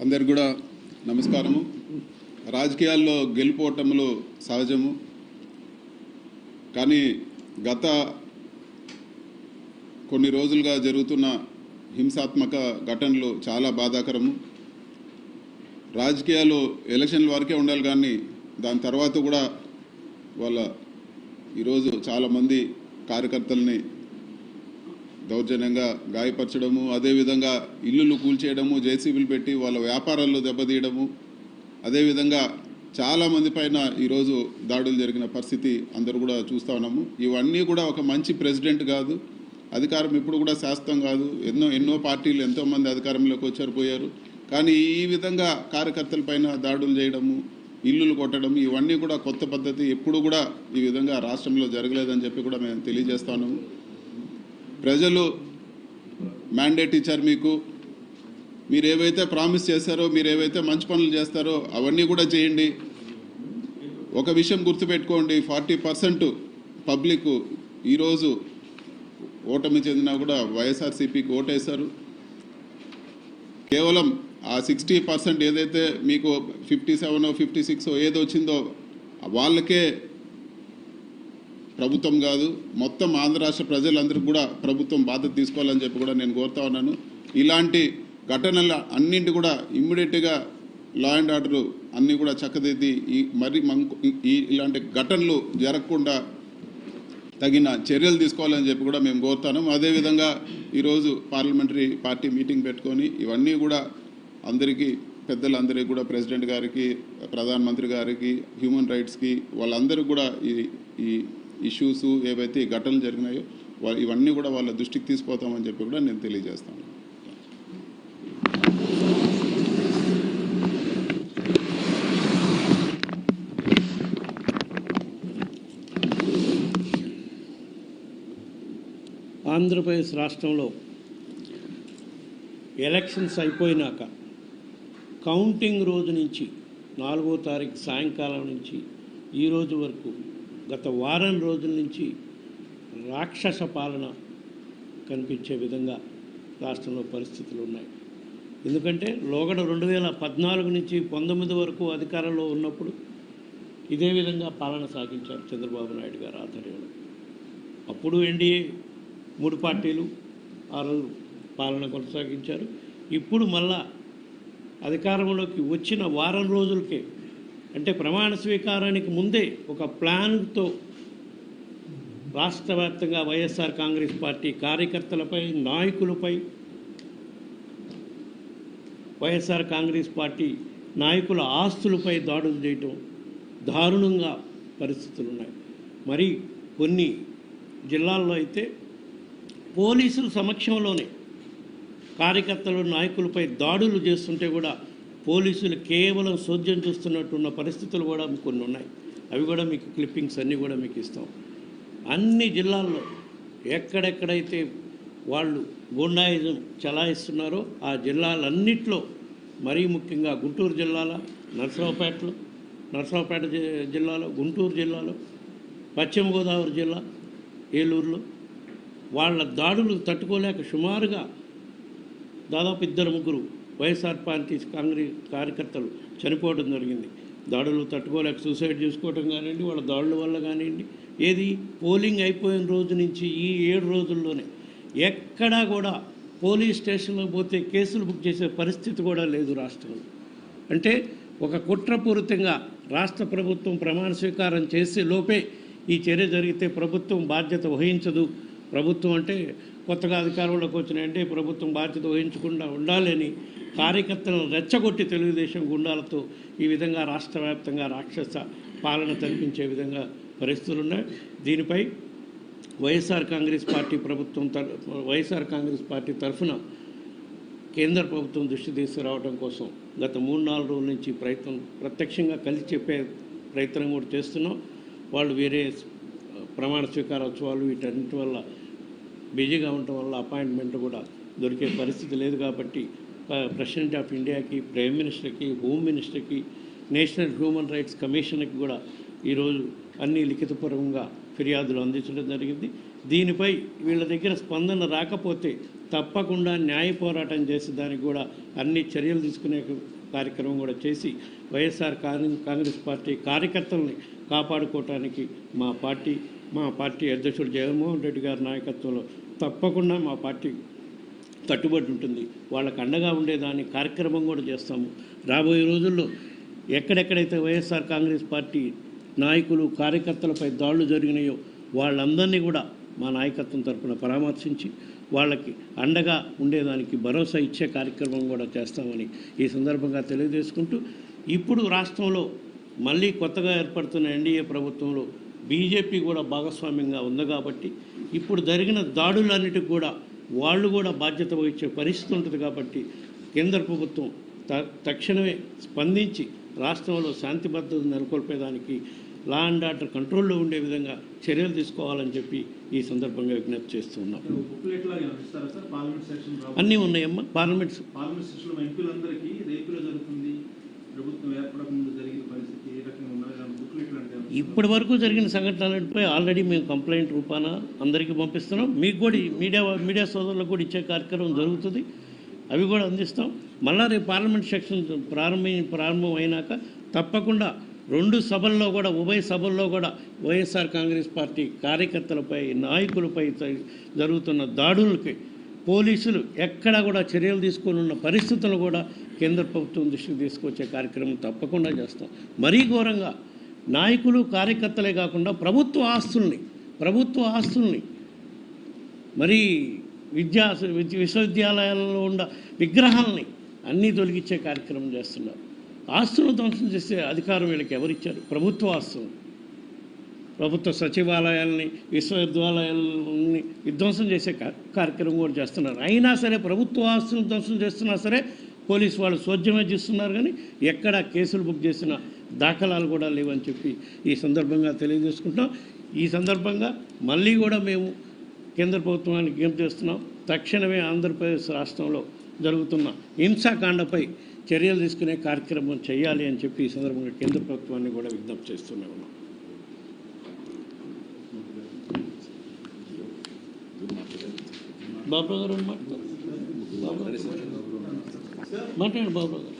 అందరికి కూడా నమస్కారము. రాజకీయాల్లో గెలుపోవటములు సహజము. కానీ గత కొన్ని రోజులుగా జరుగుతున్న హింసాత్మక ఘటనలు చాలా బాధాకరము. రాజకీయాలు ఎలక్షన్ల వరకే ఉండాలి కానీ దాని తర్వాత కూడా వాళ్ళ ఈరోజు చాలామంది కార్యకర్తల్ని దౌర్జన్యంగా గాయపరచడము అదేవిధంగా ఇల్లులు కూల్చేయడము జేసీబీలు పెట్టి వాళ్ళ వ్యాపారాల్లో దెబ్బతీయడము. అదేవిధంగా చాలామంది పైన ఈరోజు దాడులు జరిగిన పరిస్థితి అందరూ కూడా చూస్తూ ఉన్నాము. ఇవన్నీ కూడా ఒక మంచి ప్రెసిడెంట్ కాదు. అధికారం ఇప్పుడు కూడా శాశ్వతం కాదు. ఎన్నో ఎన్నో పార్టీలు ఎంతోమంది అధికారంలోకి వచ్చారు పోయారు. కానీ ఈ విధంగా కార్యకర్తల పైన దాడులు చేయడము ఇల్లులు కొట్టడం ఇవన్నీ కూడా కొత్త పద్ధతి. ఎప్పుడు కూడా ఈ విధంగా రాష్ట్రంలో జరగలేదని చెప్పి కూడా మేము తెలియజేస్తాము ప్రజలు మ్యాండేట్ ఇచ్చారు మీకు. మీరు ఏవైతే ప్రామిస్ చేస్తారో మీరు ఏవైతే మంచి పనులు చేస్తారో అవన్నీ కూడా చేయండి. ఒక విషయం గుర్తుపెట్టుకోండి ఫార్టీ పర్సెంట్ పబ్లిక్ ఈరోజు ఓటమి చెందినా కూడా వైఎస్ఆర్సీపీకి ఓటేశారు. కేవలం ఆ సిక్స్టీ పర్సెంట్ ఏదైతే మీకు ఫిఫ్టీ సెవెన్ ఫిఫ్టీ సిక్స్ ఏదో వచ్చిందో వాళ్ళకే ప్రభుత్వం కాదు మొత్తం ఆంధ్ర రాష్ట్ర ప్రజలందరికీ కూడా ప్రభుత్వం బాధ్యత తీసుకోవాలని చెప్పి కూడా నేను కోరుతా ఉన్నాను. ఇలాంటి ఘటనల అన్నింటి కూడా ఇమ్మీడియట్గా లా అండ్ ఆర్డర్ అన్నీ కూడా చక్కదిద్ది ఈ మరి మంకు ఈ ఇలాంటి ఘటనలు జరగకుండా తగిన చర్యలు తీసుకోవాలని చెప్పి కూడా మేము కోరుతాను. అదేవిధంగా ఈరోజు పార్లమెంటరీ పార్టీ మీటింగ్ పెట్టుకొని ఇవన్నీ కూడా అందరికీ పెద్దలందరికీ కూడా ప్రెసిడెంట్ గారికి ప్రధానమంత్రి గారికి హ్యూమన్ రైట్స్కి వాళ్ళందరూ కూడా ఈ ఈ ఇష్యూస్ ఏవైతే ఘటనలు జరిగినాయో ఇవన్నీ కూడా వాళ్ళ దృష్టికి తీసుకుపోతామని చెప్పి కూడా నేను తెలియజేస్తాను. ఆంధ్రప్రదేశ్ రాష్ట్రంలో ఎలక్షన్స్ అయిపోయినాక కౌంటింగ్ రోజు నుంచి నాలుగో తారీఖు సాయంకాలం నుంచి ఈ రోజు వరకు గత వారం రోజుల నుంచి రాక్షస పాలన కనిపించే విధంగా రాష్ట్రంలో పరిస్థితులు ఉన్నాయి. ఎందుకంటే లోగడ రెండు వేల పద్నాలుగు నుంచి పంతొమ్మిది వరకు అధికారంలో ఉన్నప్పుడు ఇదే విధంగా పాలన సాగించారు చంద్రబాబు నాయుడు గారు ఆధ్వర్యంలో. అప్పుడు ఎన్డీఏ మూడు పార్టీలు ఆ రోజు పాలన కొనసాగించారు. ఇప్పుడు మళ్ళా అధికారంలోకి వచ్చిన వారం రోజులకే అంటే ప్రమాణ స్వీకారానికి ముందే ఒక ప్లాన్తో రాష్ట్ర వ్యాప్తంగా వైఎస్ఆర్ కాంగ్రెస్ పార్టీ కార్యకర్తలపై నాయకులపై వైఎస్ఆర్ కాంగ్రెస్ పార్టీ నాయకుల ఆస్తులపై దాడులు చేయటం దారుణంగా పరిస్థితులు ఉన్నాయి మరి కొన్ని జిల్లాల్లో అయితే పోలీసుల సమక్షంలోనే కార్యకర్తలు నాయకులపై దాడులు చేస్తుంటే కూడా పోలీసులు కేవలం సోద్యం చూస్తున్నట్టున్న పరిస్థితులు కూడా కొన్ని ఉన్నాయి. అవి కూడా మీకు క్లిప్పింగ్స్ అన్నీ కూడా మీకు ఇస్తాం. అన్ని జిల్లాల్లో ఎక్కడెక్కడైతే వాళ్ళు గుండాయిజం చలాయిస్తున్నారో ఆ జిల్లాలన్నింటిలో మరీ ముఖ్యంగా గుంటూరు జిల్లాలో నరసరావుపేటలో నరసరావుపేట జిల్లాలో గుంటూరు జిల్లాలో పశ్చిమ గోదావరి జిల్లా ఏలూరులో వాళ్ళ దాడులు తట్టుకోలేక సుమారుగా దాదాపు ఇద్దరు ముగ్గురు వైఎస్ఆర్ పార్టీ కాంగ్రెస్ కార్యకర్తలు చనిపోవడం జరిగింది. దాడులు తట్టుకోలేక సూసైడ్ చేసుకోవడం కానివ్వండి వాళ్ళ దాడుల వల్ల కానివ్వండి ఏది పోలింగ్ అయిపోయిన రోజు నుంచి ఈ ఏడు రోజుల్లోనే ఎక్కడా కూడా పోలీస్ స్టేషన్లో పోతే కేసులు బుక్ చేసే పరిస్థితి కూడా లేదు రాష్ట్రంలో. అంటే ఒక కుట్రపూరితంగా రాష్ట్ర ప్రభుత్వం ప్రమాణ స్వీకారం చేసే లోపే ఈ చర్య జరిగితే ప్రభుత్వం బాధ్యత వహించదు. ప్రభుత్వం అంటే కొత్తగా అధికారంలోకి వచ్చినాయంటే ప్రభుత్వం బాధ్యత వహించకుండా ఉండాలని కార్యకర్తలను రెచ్చగొట్టి తెలుగుదేశం గుండాలతో ఈ విధంగా రాష్ట్ర వ్యాప్తంగా రాక్షస పాలన కనిపించే విధంగా పరిస్థితులు ఉన్నాయి. దీనిపై వైఎస్ఆర్ కాంగ్రెస్ పార్టీ ప్రభుత్వం తర వైఎస్ఆర్ కాంగ్రెస్ పార్టీ తరఫున కేంద్ర ప్రభుత్వం దృష్టి తీసుకురావడం కోసం గత మూడు నాలుగు రోజుల నుంచి ప్రయత్నం ప్రత్యక్షంగా కలిసి చెప్పే ప్రయత్నం కూడా చేస్తున్నాం. వాళ్ళు వేరే ప్రమాణ స్వీకారోత్సవాలు వీటన్నిటి వల్ల బిజీగా ఉండటం వల్ల అపాయింట్మెంట్ కూడా దొరికే పరిస్థితి లేదు కాబట్టి ప్రెసిడెంట్ ఆఫ్ ఇండియాకి ప్రైమ్ మినిస్టర్కి హోమ్ మినిస్టర్కి నేషనల్ హ్యూమన్ రైట్స్ కమిషన్కి కూడా ఈరోజు అన్ని లిఖితపూర్వకంగా ఫిర్యాదులు అందించడం జరిగింది. దీనిపై వీళ్ళ దగ్గర స్పందన రాకపోతే తప్పకుండా న్యాయ పోరాటం చేసి దానికి కూడా అన్ని చర్యలు తీసుకునే కార్యక్రమం కూడా చేసి వైఎస్ఆర్ కాంగ్రెస్ పార్టీ కార్యకర్తల్ని కాపాడుకోవటానికి మా పార్టీ మా పార్టీ అధ్యక్షుడు జగన్మోహన్ రెడ్డి గారి నాయకత్వంలో తప్పకుండా మా పార్టీ కట్టుబడి ఉంటుంది. వాళ్ళకు అండగా ఉండేదాని కార్యక్రమం కూడా చేస్తాము. రాబోయే రోజుల్లో ఎక్కడెక్కడైతే వైఎస్ఆర్ కాంగ్రెస్ పార్టీ నాయకులు కార్యకర్తలపై దాడులు జరిగినాయో వాళ్ళందరినీ కూడా మా నాయకత్వం తరపున పరామర్శించి వాళ్ళకి అండగా ఉండేదానికి భరోసా ఇచ్చే కార్యక్రమం కూడా చేస్తామని ఈ సందర్భంగా తెలియజేసుకుంటూ ఇప్పుడు రాష్ట్రంలో మళ్ళీ కొత్తగా ఏర్పడుతున్న ఎన్డీఏ ప్రభుత్వంలో బీజేపీ కూడా భాగస్వామ్యంగా ఉంది కాబట్టి ఇప్పుడు జరిగిన దాడులన్నిటికి కూడా వాళ్ళు కూడా బాధ్యత వహించే పరిస్థితి ఉంటుంది కాబట్టి కేంద్ర ప్రభుత్వం త తక్షణమే స్పందించి రాష్ట్రంలో శాంతి భద్రత నెలకొల్పేదానికి లా అండ్ ఆర్డర్ కంట్రోల్లో ఉండే విధంగా చర్యలు తీసుకోవాలని చెప్పి ఈ సందర్భంగా విజ్ఞప్తి పార్లమెంట్ సెషన్ రాబోతుంది. అన్నీ ఉన్నాయమ్మా. పార్లమెంట్స్. పార్లమెంట్ సెషన్ ఎంపీలందరికీ రేపులో జరుగుతుంది. ప్రభుత్వం ఏర్పడక ముందు జరిగిన పరిస్థితి ఏ రకంగా ఇప్పటి వరకు జరిగిన సంఘటనలపై ఆల్రెడీ మేము కంప్లైంట్ రూపాన అందరికీ పంపిస్తున్నాం. మీకు కూడా మీడియా మీడియా సోదరులకు కూడా ఇచ్చే కార్యక్రమం జరుగుతుంది. అవి కూడా అందిస్తాం. మళ్ళా రేపు పార్లమెంట్ సెక్షన్ ప్రారంభం ప్రారంభం అయినాక తప్పకుండా రెండు సభల్లో కూడా ఉభయ సభల్లో కూడా వైఎస్ఆర్ కాంగ్రెస్ పార్టీ కార్యకర్తలపై నాయకులపై జరుగుతున్న దాడులకి పోలీసులు ఎక్కడా కూడా చర్యలు తీసుకొని ఉన్న పరిస్థితులు కూడా కేంద్ర ప్రభుత్వం దృష్టికి తీసుకొచ్చే కార్యక్రమం తప్పకుండా చేస్తాం. మరీ ఘోరంగా నాయకులు కార్యకర్తలే కాకుండా ప్రభుత్వ ఆస్తుల్ని ప్రభుత్వ ఆస్తుల్ని మరి విద్యా విశ్వవిద్యాలయాలలో ఉన్న విగ్రహాలని అన్నీ తొలగించే కార్యక్రమం చేస్తున్నారు. ఆస్తులను ధ్వంసం చేసే అధికారం వీళ్ళకి ఎవరిచ్చారు? ప్రభుత్వ ఆస్తులు. ప్రభుత్వ సచివాలయాల్ని విశ్వవిద్యాలయాలని విధ్వంసం చేసే కార్యక్రమం కూడా చేస్తున్నారు. అయినా సరే ప్రభుత్వ ఆస్తులను ధ్వంసం చేస్తున్నా సరే పోలీసు వాళ్ళు సోద్యమే చేస్తున్నారు కానీ ఎక్కడ కేసులు బుక్ చేసిన దాఖలాలు కూడా లేవని చెప్పి ఈ సందర్భంగా తెలియజేసుకుంటాం ఈ సందర్భంగా మళ్ళీ కూడా మేము కేంద్ర ప్రభుత్వానికి విజ్ఞప్తి చేస్తున్నాం. తక్షణమే ఆంధ్రప్రదేశ్ రాష్ట్రంలో జరుగుతున్న హింసాకాండపై చర్యలు తీసుకునే కార్యక్రమం చేయాలి అని చెప్పి ఈ సందర్భంగా కేంద్ర ప్రభుత్వాన్ని కూడా విజ్ఞప్తి చేస్తూనే ఉన్నాం. ಬಾಬ್ರದವ್ರನ್ನು ಮಾಡ್ತಾರೆ ಮಾತಾಡಿ ಬಾಬ್ರದವ್ರು